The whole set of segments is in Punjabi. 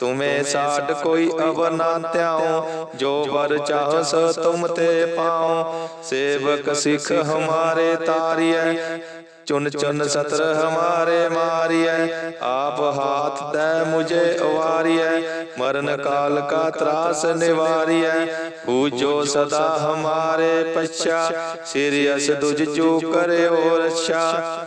ਤੁਮੇ ਸਾਡ ਕੋਈ ਅਵਰ ਨਾ ਧਿਆਉ ਜੋ ਵਰ ਚਾਹ ਸੋ ਤੁਮ ਤੇ ਪਾਉ ਸੇਵਕ ਸਿੱਖ ਹਮਾਰੇ ਤਾਰੀਐ। ਚੁਨ ਚੁਨ ਸਤਰ ਹਮਾਰੇ ਮਾਰੀਐ। ਆਪ ਹਾਥ ਦੈ ਮੁਝੇ ਉਵਾਰੀਐ ਮਰਨ ਕਾਲ ਕਾ ਤਰਾਸ ਨਿਵਾਰੀਐ। ਪੂਜੋ ਸਦਾ ਹਮਾਰੇ ਪਛਾ। ਸਿਰਿ ਅਸ ਦੁਜ ਜੋ ਕਰਿਓ ਰਛਾ।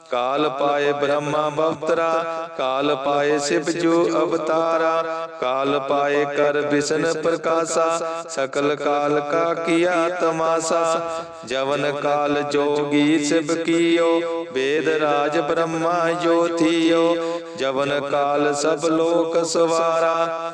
ਕਾਲ ਪਾਏ ਬ੍ਰਹਮਾ ਬਵਤਰਾ, ਕਾਲ ਪਾਏ ਸਿਵ ਜੋ ਅਵਤਾਰਾ, ਕਾਲ ਪਾਏ ਕਰ ਵਿਸ਼ਨ ਪ੍ਰਕਾਸ਼ਾ, ਸਕਲ ਕਾਲ ਕਾ ਕੀਆ ਤਮਾਸਾ, ਜਵਨ ਕਾਲ ਜੋਗੀ ਸਿਵ ਕੀਓ, ਵੇਦ ਰਾਜ ਬ੍ਰਹਮਾ ਜੋਤੀਓ ਜਵਨ ਕਾਲ ਸਭ ਲੋਕ ਸਵਾਰਾ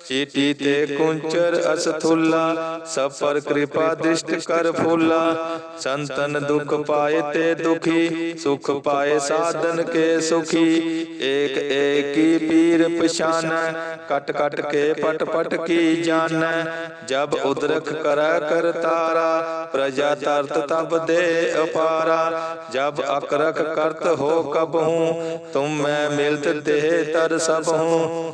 ਪਛਾਨਤ ਚੀਟੀ ਤੇ ਕੁੰਚਰ ਅਸਥੁੱਲਾ ਸਭ ਪਰ ਕਿਰਪਾ ਦ੍ਰਿਸ਼ਟ ਕਰ ਫੁੱਲਾ ਸੰਤਨ ਦੁਖ ਪਾਏ ਤੇ ਦੁਖੀ ਸੁਖ ਪਾਏ ਸਾਧਨ ਕੇ ਸੁਖੀ ਏਕ ਏਕੀ ਪੀਰ ਪਛਾਨੈ ਕਟ ਕਟ ਕੇ ਪਟ ਪਟ ਕੀ ਜਾਣੈ ਜਬ ਉਦਰਖ ਕਰੈ ਕਰਤਾਰਾ ਪ੍ਰਜਾ ਤਰਤ ਤਬ ਦੇ ਅਪਾਰਾ ਜਬ ਅਕਰਖ ਕਰਤ ਹੋ ਕਬਹੂ ਤੁਮ ਮੈਂ ਮਿਲਤ ਦੇਹ ਤਰ ਸਭ ਹੂੰ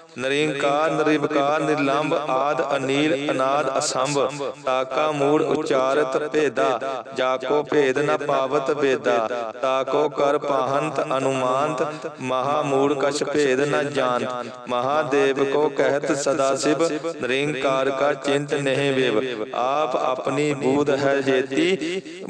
ਨਰਿੰਕਾਰ ਨਿਰਵਕਾਰ ਨਿਰਲੰਭ ਆਦ, ਅਨੀਲ, ਅਨਾਦ, ਅਸੰਭ। ਤਾਕਾ ਮੂੜ ਉਚਾਰਤ ਭੇਦਾ, ਜਾਕੋ ਭੇਦ ਨ ਪਾਵਤ ਵੇਦਾ। ਤਾਕੋ ਕਰ ਪਾਹੰਤ ਅਨੁਮਾਨਤ, ਮਹਾ ਮੂੜ ਕਛ ਭੇਦ ਨ ਜਾਣਤ। ਮਹਾਦੇਵ ਕੋ ਕਹਿਤ ਸਦਾ ਸਿਵ, ਨਿਰੰਕਾਰ ਕਾ ਚਿੰਤ ਨਹੀਂ ਵੇਵ। ਆਪ ਆਪਣੀ ਬੂਧ ਹੈ ਜੇਤੀ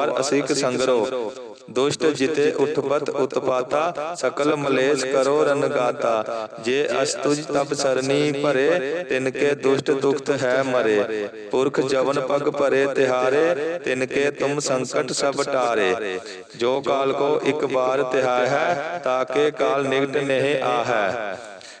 ਉਵਾਰ ਅਸਿਕ ਸੰਗਰੋ। ਦੁਸ਼ਟ ਜਿਤੇ ਉਠਪਤ ਉਤਪਾਤਾ, ਸਕਲ ਮਲੇਸ਼ ਕਰੋ ਰਨਗਾਤਾ ਜੇ ਅਸਤੁਜ ਤਬ ਸਰਨੀ ਭਰੇ ਤਿਨ ਕੇ ਦੁਸ਼ਟ ਦੁਖਤ ਹੈ ਮਰੇ। ਪੁਰਖ ਜਵਨ ਪਗ ਭਰੇ ਤਿਹਾਰੇ ਤਿਨ ਕੇ ਤੁਮ ਸੰਕਟ ਸਭ ਟਾਰੇ। ਜੋ ਕਾਲ ਕੋ ਇੱਕ ਵਾਰ ਤਿਹਾ ਹੈ ਤਾਕੇ ਕਾਲ ਨਿਕਟ ਨਹੀਂ ਆਹੈ।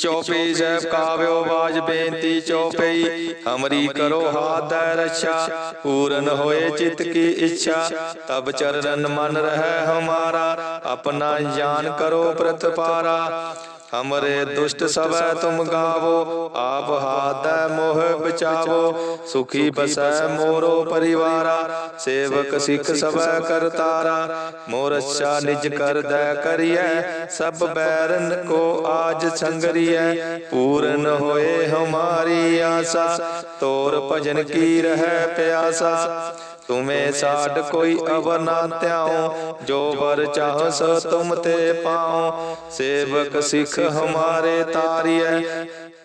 ਚੌਪਈ ਸਾਹਿਬ ਕਾਵਿਓ ਬਾਜ ਬੇਨਤੀ ਚੌਪਈ ਹਮਰੀ ਕਰੋ ਹਾਥ ਦੈ ਰੱਛਾ ਪੂਰਨ ਹੋਏ ਚਿਤ ਕੀ ਇੱਛਾ ਤਬ ਚਰਨ ਮਨ ਰਹਿ ਹਮਾਰਾ ਆਪਣਾ ਜਾਨ ਕਰੋ ਪ੍ਰਤਪਾਰਾ। ਹਮਰੇ ਦੁਸ਼ਟ ਸਭੈ ਤੁਮ ਗਾਵੋ ਆਪ ਹਾਦੈ ਮੋਹ ਬਚਾਵੋ। ਸੁਖੀ ਬਸੈ ਮੋਰੋ ਪਰਿਵਾਰਾ ਸੇਵਕ ਸਿੱਖ ਸਭੈ ਕਰਤਾਰਾ। ਮੋਰ ਅੱਛਾ ਨਿਜ ਕਰਦੈ ਕਰੀਐ ਸਭ ਬੈਰਨ ਕੋ ਆਜ ਸੰਗਰੀਐ। ਪੂਰਨ ਹੋਏ ਹਮਾਰੀ ਆਸਾ ਤੋਰ ਭਜਨ ਕੀ ਰਹਿ ਪਿਆਸਾ। ਤੁਮੇ ਸਾਡ ਕੋਈ ਅਵਰ ਨਾ ਧਿਆਉ ਜੋ ਵਰ ਚਾਹ ਸੋ ਤੁਮ ਤੇ ਪਾਉ ਸੇਵਕ ਸਿੱਖ ਹਮਾਰੇ ਤਾਰੀਐ।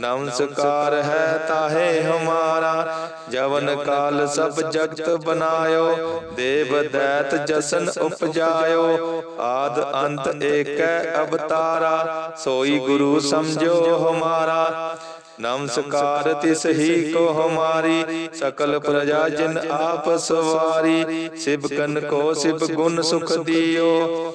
ਨਮਸਕਾਰ ਹੈ ਤਾਹੇ ਹਮਾਰਾ, ਜਵਨ ਕਾਲ ਸਭ ਜਗਤ ਬਨਾਇਓ, ਦੇਵ ਦੈਤ ਜਸਨ ਉਪਜਾਇਓ, ਆਦ ਅੰਤ ਏਕੈ ਅਵਤਾਰਾ, ਸੋਈ ਗੁਰੂ ਸਮਝੋ ਹਮਾਰਾ। ਨਮਸਕਾਰ ਤਿਸ ਹੀ ਕੋ ਹਮਾਰੀ, ਸਕਲ ਪ੍ਰਜਾ ਜਿਨ ਆਪ ਸਵਾਰੀ ਸਿਵ ਕਨ ਕੋ ਸਿਵ ਗੁਣ ਸੁਖ ਦਿਓ।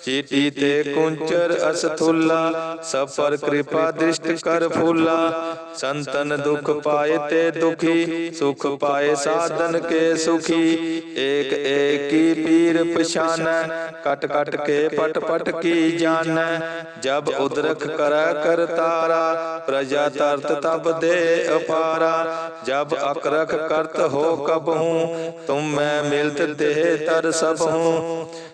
ਪਛਾਨਤ ਚੀਟੀ ਤੇ ਕੁੰਚਰ ਅਸਥੁਲਾ ਸਭ ਪਰ ਕਿਰਪਾ ਦ੍ਰਿਸ਼ਟ ਕਰ ਫੂਲਾ ਸੰਤਨ ਦੁਖ ਪਾਏ ਤੇ ਦੁਖੀ ਸੁਖ ਪਾਏ ਸਾਧਨ ਕੇ ਸੁਖੀ ਏਕ ਏਕੀ ਪੀਰ ਪਛਾਨੈ ਕਟ ਕਟ ਕੇ ਪਟ ਪਟ ਕੀ ਜਾਣੈ ਜਬ ਉਦਰਖ ਕਰੈ ਕਰਤਾਰਾ ਪ੍ਰਜਾ ਤਰਤ ਤਬ ਦੇ ਅਪਾਰਾ ਜਬ ਅਕਰਖ ਕਰਤ ਹੋ ਕਬ ਹੂੰ ਤੁਮ ਮੈਂ ਮਿਲਤ ਦੇਹ ਤਰ ਸਭ ਹੂੰ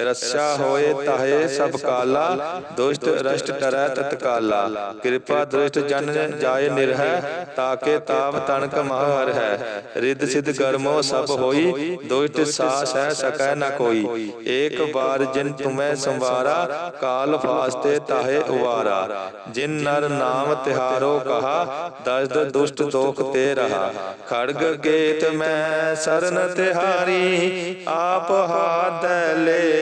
ਰੱਛਾ ਹੋਏ ਤਾਹੇ ਸਭ ਕਾਲਾ, ਦੁਸ਼ਟ ਰਸ਼ਟ ਟਰੈ ਤਤਕਾਲਾ ਕਿਰਪਾ ਦ੍ਰਿਸ਼ਟ ਜਨ ਜਾਏ ਨਿਰਹਿ, ਤਾਕੇ ਤਾਪ ਤਣਕ ਮਹਰ ਹੈ। ਰਿੱਧ ਸਿਧ ਗਰਮੋ ਸਭ ਹੋਈ, ਦੁਸ਼ਟ ਸਾਸ ਹੈ ਸਕੈ ਨ ਕੋਈ। ਏਕ ਬਾਰ ਜਿਨ ਤੁਮੈ ਸੰਵਾਰਾ, ਕਾਲ ਫਾਸਤੇ ਤਾਹੇ ਉਵਾਰਾ। ਜਿਨ ਨਰ ਨਾਮ ਤਿਹਾਰੋ ਕਹਾ, ਦਸਦ ਦੁਸ਼ਟ ਦੋਖ ਤੇ ਰਹਾ। ਖੜਗ ਗੇਤ ਮੈਂ ਸਰਨ ਤਿਹਾਰੀ, ਆਪ ਹਾਦੈ ਲੈ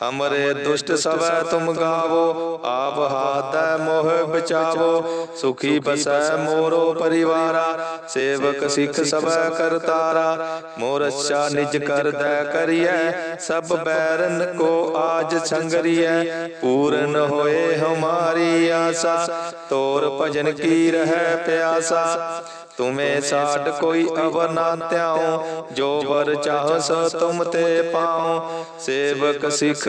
ਹਮਰੇ ਦੁਸ਼ਟ ਸਵੈ ਤੁਮ ਗਾਵੋ ਆਪ ਹਾਥੈ ਮੋਹ ਬਚਾਵੋ ਸੁਖੀ ਬਸੈ ਮੋਰੋ ਪਰਿਵਾਰਾ ਸੇਵਕ ਸਿੱਖ ਸਵੈ ਕਰਤਾਰਾ ਮੋਰ ਅੱਛਾ ਨਿਜ ਕਰਦੈ ਕਰੀਐ ਸਭ ਬੈਰਨ ਕੋ ਆਜ ਸੰਗਰੀਐ ਪੂਰਨ ਹੋਏ ਹਮਾਰੀ ਆਸਾ ਤੋਰ ਭਜਨ ਕੀ ਰਹਿ ਪਿਆਸਾ ਤੁਮੇ ਸਾਡ ਕੋਈ ਅਵਰ ਨਾ ਧਿਆਉ ਜੋ ਵਰ ਚਾਹ ਸੋ ਤੁਮ ਤੇ ਪਾਉ ਸੇਵਕ ਸਿੱਖ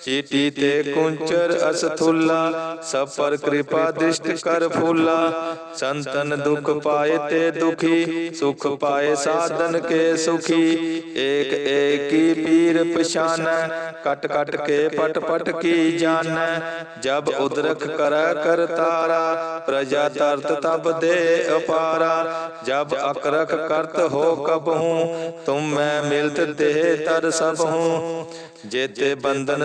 ਪਛਾਨਤ ਚੀਟੀ ਤੇ ਕੁੰਚਰ ਅਸਥੁੱਲਾ ਸਭ ਪਰ ਕਿਰਪਾ ਦ੍ਰਿਸ਼ਟ ਕਰ ਫੂਲਾ ਸੰਤਨ ਦੁਖ ਪਾਏ ਤੇ ਦੁਖੀ ਸੁਖ ਪਾਏ ਸਾਧਨ ਕੇ ਸੁਖੀ ਏਕ ਏਕੀ ਪੀਰ ਪਛਾਨੈ ਕਟ ਕਟ ਕੇ ਪਟ ਪਟ ਕੀ ਜਾਣੈ ਜਬ ਉਦਰਖ ਕਰੈ ਕਰਤਾਰਾ ਪ੍ਰਜਾ ਤਰਤ ਤਬ ਦੇ ਅਪਾਰਾ ਜਬ ਅਕਰਖ ਕਰਤ ਹੋ ਕਬਹੂ ਤੁਮ ਮੈਂ ਮਿਲਤ ਦੇ ਤਰ ਸਭ ਹੂੰ ਜੇਤੇ ਬੰਧਨ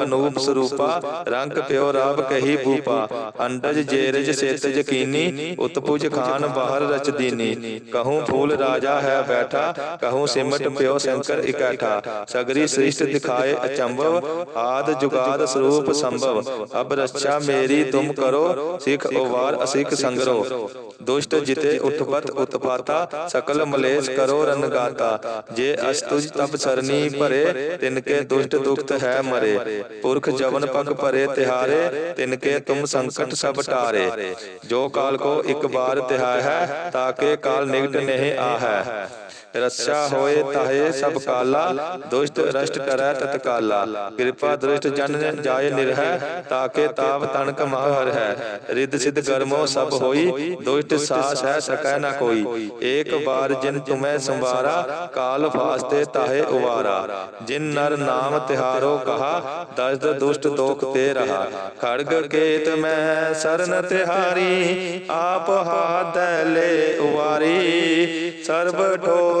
ਅਨੂਪ ਸਰੂਪਾ, ਰੰਗ ਪਿਓ ਰਾਵ ਕਹੀ ਭੂਪਾ, ਅੰਡਜ ਜੇਰਜ ਸੇਤ ਯਕੀਨੀ ਉਤਪੁਜ ਖਾਨ ਬਾਹਰ ਰਚਦੀਨੀ ਕਹੂੰ ਫੂਲ ਰਾਜਾ ਹੈ ਬੈਠਾ, ਕਹੂੰ ਸਿਮਟ ਪਿਓ ਸ਼ੰਕਰ ਇਕੱਠਾ। ਸਗਰੀ ਸ੍ਰਿਸ਼ਟ ਦਿਖਾਏ ਅਚੰਭਵ, ਆਦ ਜੁਗਾਦ ਸਰੂਪ ਸੰਭਵ। ਅਬ ਰੱਛਾ ਮੇਰੀ ਤੁਮ ਕਰੋ, ਸਿਖ ਉਵਾਰ ਅਸਿਖ ਸੰਗਰੋ। ਦੁਸ਼ਟ ਜਿਤੇ ਉਠਪਤ ਉਤਪਾਤਾ, ਸਕਲ ਮਲੇਸ਼ ਕਰੋ ਰਨਗਾਤਾ ਜੇ ਅਸਤੁਜ ਤਬ ਸਰਨੀ ਭਰੇ ਤਿਨਕੇ ਦੁਸ਼ਟ ਦੁਖਤ ਹੈ ਮਰੇ। ਪੁਰਖ ਜਵਨ ਪਗ ਭਰੇ ਤਿਹਾਰੇ ਤਿਨਕੇ ਤੁਮ ਸੰਕਟ ਸਭ ਟਾਰੇ। ਜੋ ਕਾਲ ਕੋ ਇੱਕ ਬਾਰ ਤਿਹਾਇ ਹੈ ਤਾਕੇ ਕਾਲ ਨਿਕਟ ਨਹੀਂ ਆਹੈ। ਰੱਛਾ ਹੋਏ ਤਾਹੇ ਸਭ ਕਾਲਾ, ਦੁਸ਼ਟ ਰਸ਼ਟ ਕਰੈ ਤਤਕਾਲਾ ਕਿਰਪਾ ਦ੍ਰਿਸ਼ਟ ਜਨ ਜਾਏ ਨਿਰਹਿ, ਤਾਕੇ ਤਾਪ ਤਨਕ ਮਹਰ ਹੈ ਰਿੱਧ ਸਿਧ ਗਰਮੋ ਸਭ ਹੋਈ, ਦੁਸ਼ਟ ਸਾਸ ਹੈ ਸਕੈ ਨਾ ਕੋਈ। ਏਕ ਬਾਰ ਜਿਨ ਤੁਮੈ ਸੰਵਾਰਾ, ਕਾਲ ਫਾਸਤੇ ਤਾਹੇ ਉਵਾਰਾ। ਜਿਨ ਨਰ ਨਾਮ ਤਿਹਾਰੋ ਕਹਾ, ਦਸਦ ਦੁਸ਼ਟ ਦੋਖ ਤੇ ਰਹਾ। ਖੜਗ ਕੇਤ ਮੈਂ ਸਰਨ ਤਿਹਾਰੀ, ਆਪ ਹਾਦੈ ਲੈ ਉਵਾਰੀ। ਸਰਬ ਠੋਰ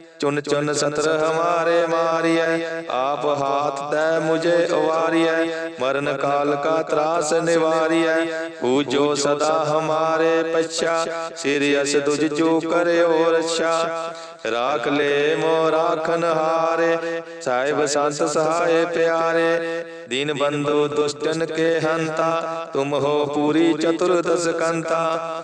ਚੁਨ ਚੁਨ ਸਤਰ ਹਮਾਰੇ ਮਾਰਿਆ ਆਪ ਹਾਥ ਤੈ ਮੁਝੇ ਉਵਾਰੀਐ। ਮਰਨ ਕਾਲ ਕਾ ਤਰਾਸ ਨਿਵਾਰਿਆ ਪੂਜੋ ਸਦਾ ਹਮਾਰੇ ਪਛਾ। ਸਿਰ ਅਸ ਦੁਜ ਜੋ ਕਰਿਓ ਰਛਾ। ਰਾਖ ਲੈ ਮੋ ਰਾਖਨ ਹਾਰੇ। ਸਾਹਿਬ ਸੰਤ ਸਹਾਏ ਪਿਆਰੇ। ਦੀਨ ਬੰਧੂ ਦੁਸ਼ਟਨ ਕੇ ਹੰਤਾ। ਤੁਮ ਹੋ ਪੂਰੀ ਚਤੁਰਦਸ ਕੰਤਾ।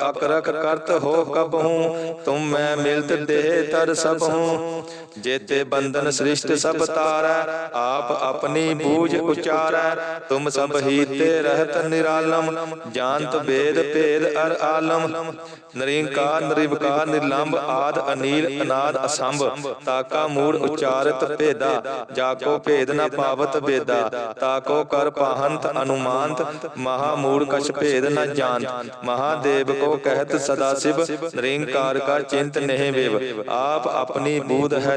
ਅਕਰਖ ਕਰਤ ਹੋ ਕਬਹੂ। ਤੁਮ ਮੈਂ ਮਿਲਤ ਦੇ ਤਰ ਸਭ ਹੂੰ ਜੇਤੇ ਬੰਧਨ ਸ੍ਰਿਸ਼ਟ ਸਭ ਤਾਰੈ, ਆਪ ਆਪਣੀ ਬੂਝ ਉਚਾਰੈ, ਤੁਮ ਸਭ ਹੀ ਤੇ ਰਹਿਤ ਨਿਰਾਲਮ, ਜਾਣਤ ਵੇਦ ਭੇਦ ਅਰ ਆਲਮ। ਨਰਿੰਕਾਰ, ਨਿਰਵਕਾਰ ਨਿਰਲੰਭ ਆਦ, ਅਨੀਲ, ਅਨਾਦ, ਅਸੰਭ, ਤਾਕਾ ਮੂੜ ਉਚਾਰਤ ਭੇਦਾ, ਜਾਕੋ ਭੇਦ ਨ ਪਾਵਤ ਵੇਦਾ, ਤਾਕੋ ਕਰ ਪਾਹੰਤ ਅਨੁਮਾਨਤ, ਮਹਾ ਮੂੜ ਕਛ ਭੇਦ ਨ ਜਾਣਤ। ਮਹਾਦੇਵ ਕੋ ਕਹਿਤ ਸਦਾ ਸਿਵ, ਨਿਰੰਕਾਰ ਕਾ ਚਿੰਤ ਨਹਿ ਵਿਵ। ਆਪ ਆਪਣੀ ਬੂਧ ਹੈ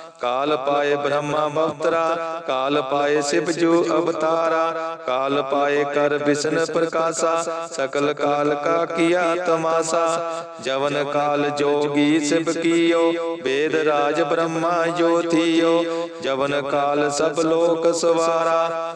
ਕਾਲ ਪਾਏ ਬ੍ਰਹਮਾ ਬਵਤਰਾ ਕਾਲ ਪਾਏ ਸਿਵ ਜੋ ਅਵਤਾਰਾ, ਕਾਲ ਪਾਏ ਕਰ ਵਿਸ਼ਨ ਪ੍ਰਕਾਸ਼ਾ, ਸਕਲ ਕਾਲ ਕਾ ਕੀਆ ਤਮਾਸਾ। ਜਵਨ ਕਾਲ ਜੋਗੀ ਸਿਵ ਕੀਓ, ਵੇਦ ਰਾਜ ਬ੍ਰਹਮਾ ਜੋਤੀਓ ਜਵਨ ਕਾਲ ਸਭ ਲੋਕ ਸਵਾਰਾ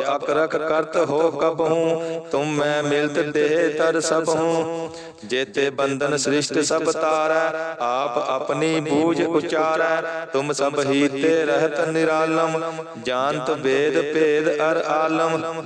ਅਕਰਖ ਕਰਤ ਹੋ ਕਬਹੂ ਤੁਮ ਮੈਂ ਮਿਲਤ ਦੇ ਤਰ ਸਭ ਹੂੰ। ਜੇਤੇ ਬੰਧਨ ਸ੍ਰਿਸ਼ਟ ਸਭ ਤਾਰੈ, ਆਪ ਆਪਣੀ ਬੂਝ ਉਚਾਰੈ। ਤੁਮ ਸਭ ਹੀ ਤੇ ਰਹਿਤ ਨਿਰਾਲਮ, ਜਾਣਤ ਵੇਦ ਭੇਦ ਅਰ ਆਲਮ।